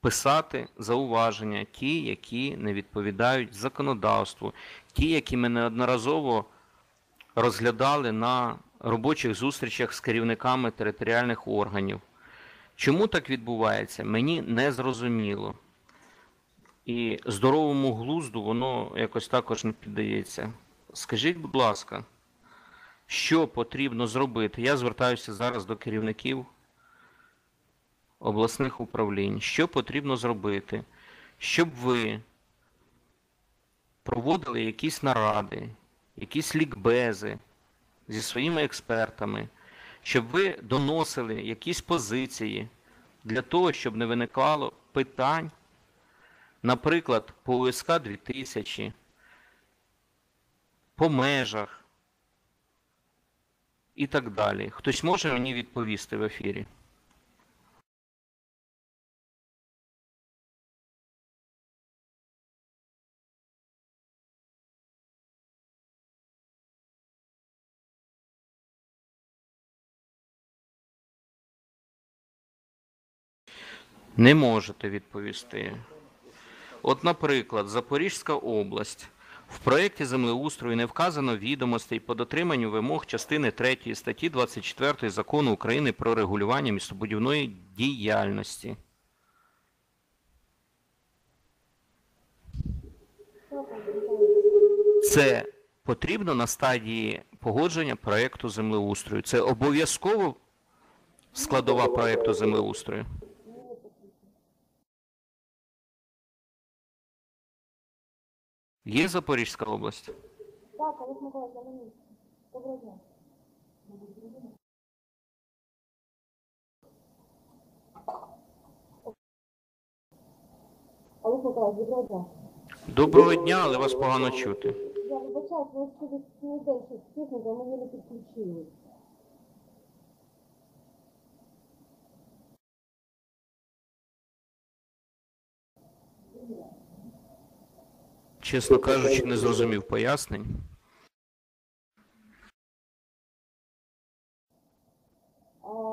писати зауваження, ті, які не відповідають законодавству, ті, які ми неодноразово розглядали на робочих зустрічах з керівниками територіальних органів. Чому так відбувається, мені не зрозуміло. І здоровому глузду воно якось також не піддається. Скажіть, будь ласка, що потрібно зробити? Я звертаюся зараз до керівників обласних управлінь. Що потрібно зробити, щоб ви проводили якісь наради, якісь лікбези зі своїми експертами, щоб ви доносили якісь позиції для того, щоб не виникало питань, наприклад, по УСК 2000, по межах і так далі. Хтось може мені відповісти в ефірі? Не можете відповісти. От, наприклад, Запорізька область. В проєкті землеустрою не вказано відомостей по дотриманню вимог частини 3 статті 24 Закону України про регулювання містобудівної діяльності. Це потрібно на стадії погодження проєкту землеустрою. Це обов'язково складова проєкту землеустрою. Є Запорізька область? Так, Олег Миколаївич, я на місці. Доброго дня. Олег Миколаївич, доброго дня. Доброго дня, але вас погано чути. Я вибачаюсь, ви через цілий день щось з технікою, ми її не підключили. Чесно кажучи, не зрозумів пояснень.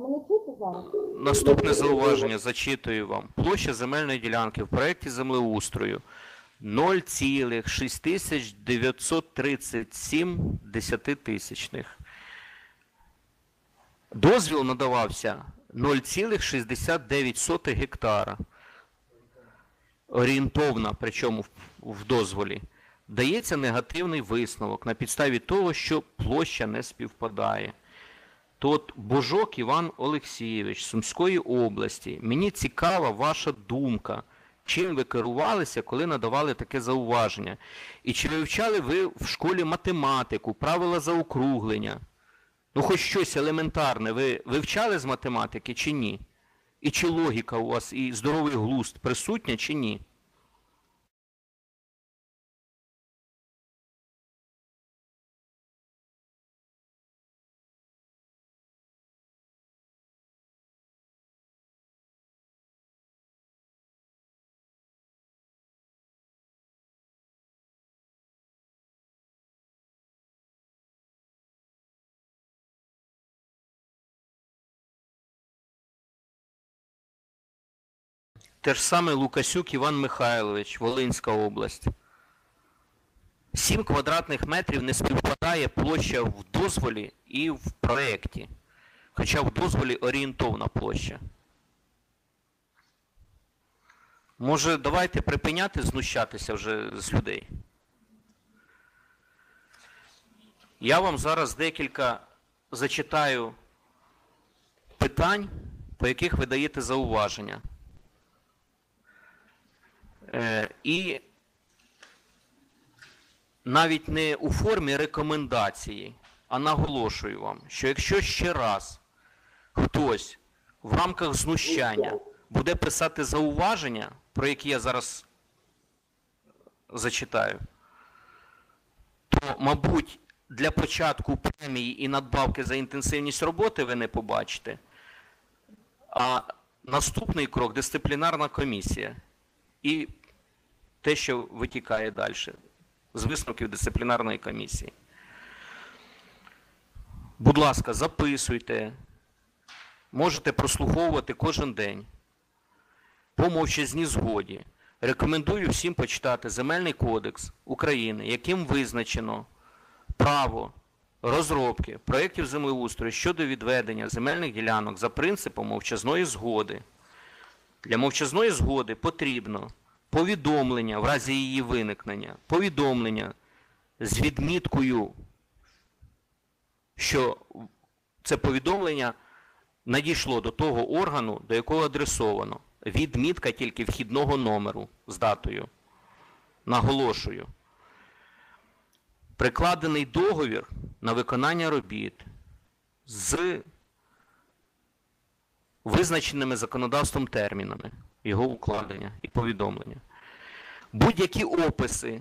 Мене чути зараз? Наступне зауваження зачитую вам. Площа земельної ділянки в проєкті землеустрою 0,6937 десятитисячних. Дозвіл надавався 0,69 гектара. Орієнтовна, причому в- дозволі. Дається негативний висновок на підставі того, що площа не співпадає. То от Божок Іван Олексійович Сумської області. Мені цікава ваша думка. Чим ви керувалися, коли надавали таке зауваження? І чи вивчали ви в школі математику, правила заокруглення? Ну, хоч щось елементарне ви вивчали з математики чи ні? І чи логіка у вас і здоровий глузд присутня чи ні? Те ж саме Лукасюк Іван Михайлович, Волинська область. 7 квадратних метрів не співпадає площа в дозволі і в проєкті. Хоча в дозволі орієнтовна площа. Може, давайте припиняти знущатися вже з людей? Я вам зараз декілька зачитаю питань, по яких ви даєте зауваження. Е, і навіть не у формі рекомендації, а наголошую вам, що якщо ще раз хтось в рамках знущання буде писати зауваження, про які я зараз зачитаю, то, мабуть, для початку премії і надбавки за інтенсивність роботи ви не побачите. А наступний крок дисциплінарна комісія. І те, що витікає далі з висновків дисциплінарної комісії. Будь ласка, записуйте, можете прослуховувати кожен день. по мовчазній згоді. Рекомендую всім почитати Земельний кодекс України, яким визначено право розробки проєктів землеустрою щодо відведення земельних ділянок за принципом мовчазної згоди. Для мовчазної згоди потрібно повідомлення в разі її виникнення, повідомлення з відміткою, що це повідомлення надійшло до того органу, до якого адресовано. Відмітка тільки вхідного номеру з датою. Наголошую. Прикладений договір на виконання робіт з визначеними законодавством термінами його укладення і повідомлення. Будь-які описи,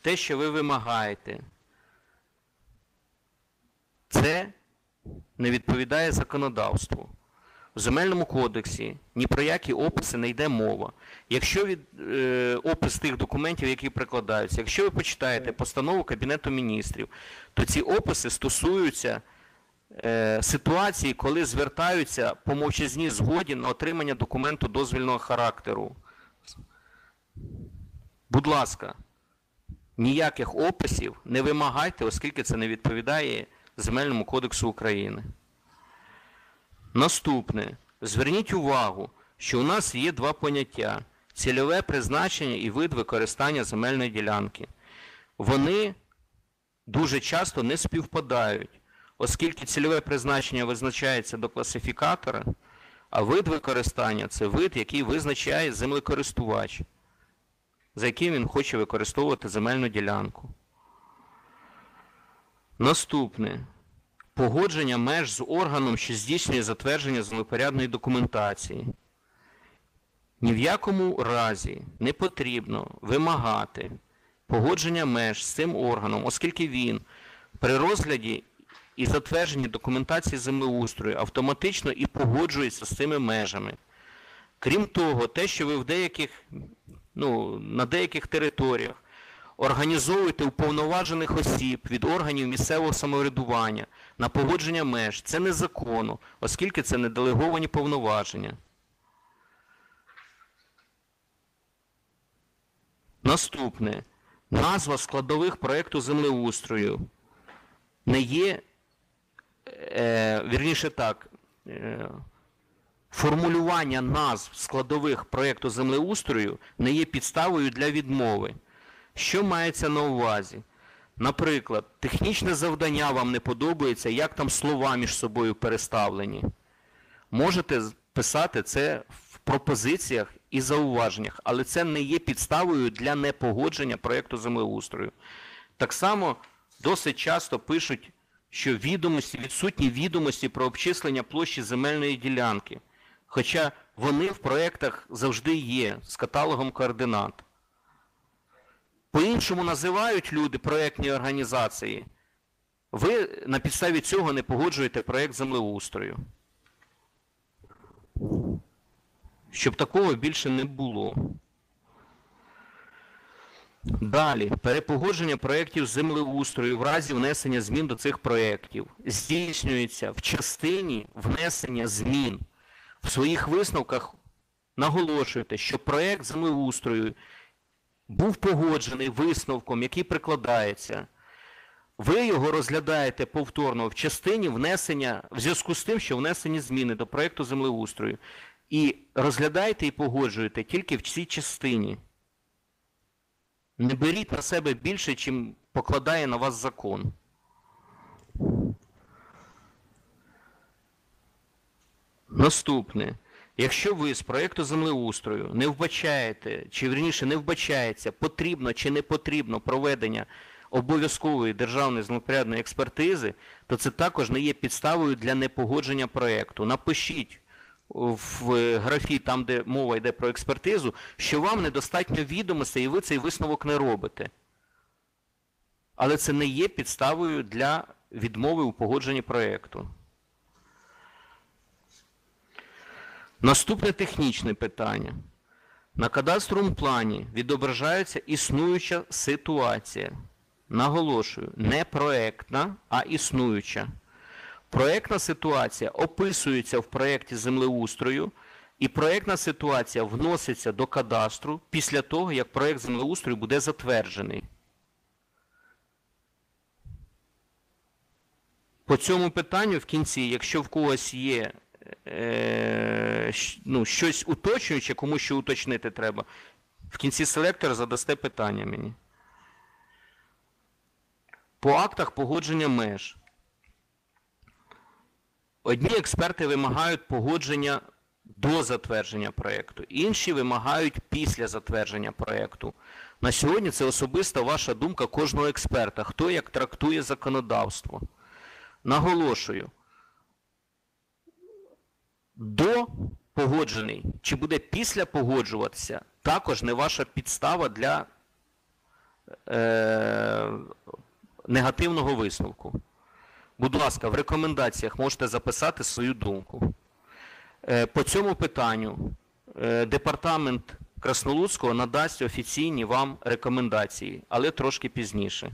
те, що ви вимагаєте, це не відповідає законодавству. В земельному кодексі ні про які описи не йде мова. Якщо від, е, опис тих документів, які прикладаються, якщо ви почитаєте постанову Кабінету міністрів, то ці описи стосуються ситуації, коли звертаються по мовчазній згоді на отримання документу дозвільного характеру. Будь ласка, ніяких описів не вимагайте, оскільки це не відповідає Земельному кодексу України. Наступне. Зверніть увагу, що у нас є два поняття цільове призначення і вид використання земельної ділянки. Вони дуже часто не співпадають, оскільки цільове призначення визначається до класифікатора, а вид використання це вид, який визначає землекористувач, за яким він хоче використовувати земельну ділянку. Наступне. Погодження меж з органом, що здійснює затвердження землепорядної документації. Ні в якому разі не потрібно вимагати погодження меж з цим органом, оскільки він при розгляді і затвердженні документації землеустрою автоматично і погоджується з цими межами. Крім того, те, що ви в деяких, ну, на деяких територіях організовуєте уповноважених осіб від органів місцевого самоврядування на погодження меж, це незаконно, оскільки це не делеговані повноваження. Наступне. Назва складових проєкту землеустрою не є, е, вірніше так, е, формулювання назв складових проєкту землеустрою не є підставою для відмови. Що мається на увазі? Наприклад, технічне завдання вам не подобається, як там слова між собою переставлені. Можете писати це в пропозиціях і зауваженнях, але це не є підставою для непогодження проєкту землеустрою. Так само досить часто пишуть, що відомості, відсутні відомості про обчислення площі земельної ділянки. Хоча вони в проєктах завжди є з каталогом координат. По-іншому називають люди проєктні організації. Ви на підставі цього не погоджуєте проєкт землеустрою. Щоб такого більше не було. Далі, перепогодження проєктів землеустрою в разі внесення змін до цих проєктів здійснюється в частині внесення змін. В своїх висновках наголошуєте, що проєкт землеустрою був погоджений висновком, який прикладається. Ви його розглядаєте повторно в частині внесення, в зв'язку з тим, що внесені зміни до проєкту землеустрою. І розглядаєте і погоджуєте тільки в цій частині. Не беріть на себе більше, чим покладає на вас закон. Наступне. Якщо ви з проєкту землеустрою не вбачаєте, чи вірніше не вбачається, потрібно чи не потрібно проведення обов'язкової державної землепорядної експертизи, то це також не є підставою для непогодження проєкту. Напишіть в графі, там де мова йде про експертизу, що вам недостатньо відомостей і ви цей висновок не робите. Але це не є підставою для відмови у погодженні проєкту. Наступне технічне питання. На кадастровому плані відображається існуюча ситуація. Наголошую, не проектна, а існуюча. Проектна ситуація описується в проєкті землеустрою І проєктна ситуація вноситься до кадастру після того, як проєкт землеустрою буде затверджений. По цьому питанню в кінці, якщо в когось є е, ну, щось уточнююче, кому що уточнити треба, в кінці селектора задасте питання мені. По актах погодження меж. Одні експерти вимагають погодження до затвердження проєкту, інші вимагають після затвердження проєкту. На сьогодні це особиста ваша думка кожного експерта, хто як трактує законодавство. Наголошую, до погоджений чи буде після погоджуватися, також не ваша підстава для е, негативного висновку. Будь ласка, в рекомендаціях можете записати свою думку. Е, По цьому питанню е, департамент Краснолуцького надасть офіційні вам рекомендації, але трошки пізніше.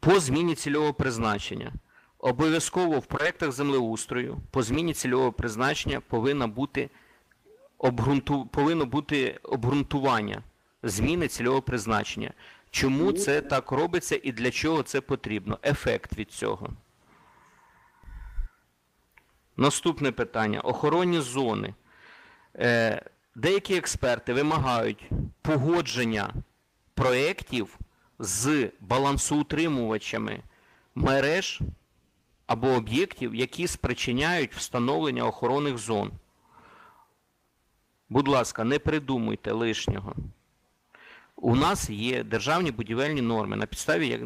По зміні цільового призначення. Обов'язково в проєктах землеустрою по зміні цільового призначення повинна бути обґрунту... повинно бути обґрунтування зміни цільового призначення. Чому це так робиться і для чого це потрібно? Ефект від цього. Наступне питання. Охоронні зони. Е, деякі експерти вимагають погодження проєктів з балансоутримувачами мереж або об'єктів, які спричиняють встановлення охоронних зон. Будь ласка, не придумуйте лишнього. У нас є державні будівельні норми, на підставі,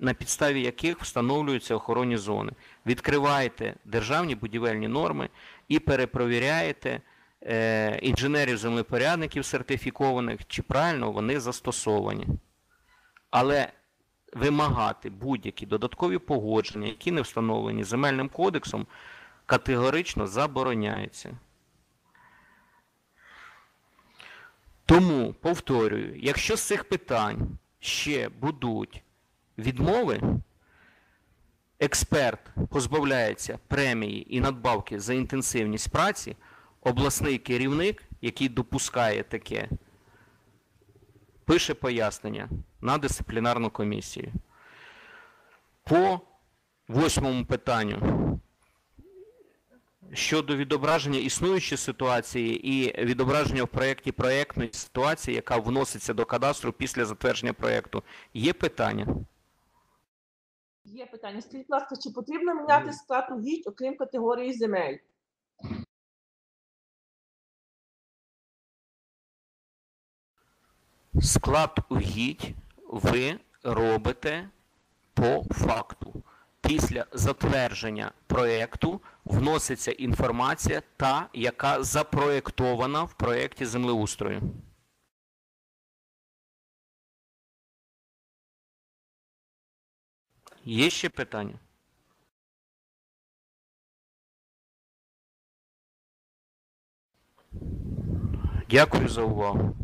на підставі яких встановлюються охоронні зони. Відкриваєте державні будівельні норми і перепровіряєте е, інженерів-землепорядників сертифікованих, чи правильно вони застосовані. Але вимагати будь-які додаткові погодження, які не встановлені земельним кодексом, категорично забороняється. Тому, повторюю, якщо з цих питань ще будуть відмови, експерт позбавляється премії і надбавки за інтенсивність праці, обласний керівник, який допускає таке, пише пояснення на дисциплінарну комісію. По восьмому питанню щодо відображення існуючої ситуації і відображення в проєкті проєктної ситуації, яка вноситься до кадастру після затвердження проєкту, є питання? Є питання. Скажіть, будь ласка, чи потрібно міняти склад угідь, окрім категорії земель? Склад угідь ви робите по факту. Після затвердження проєкту вноситься інформація та, яка запроєктована в проєкті землеустрою. Є ще питання? Дякую за увагу.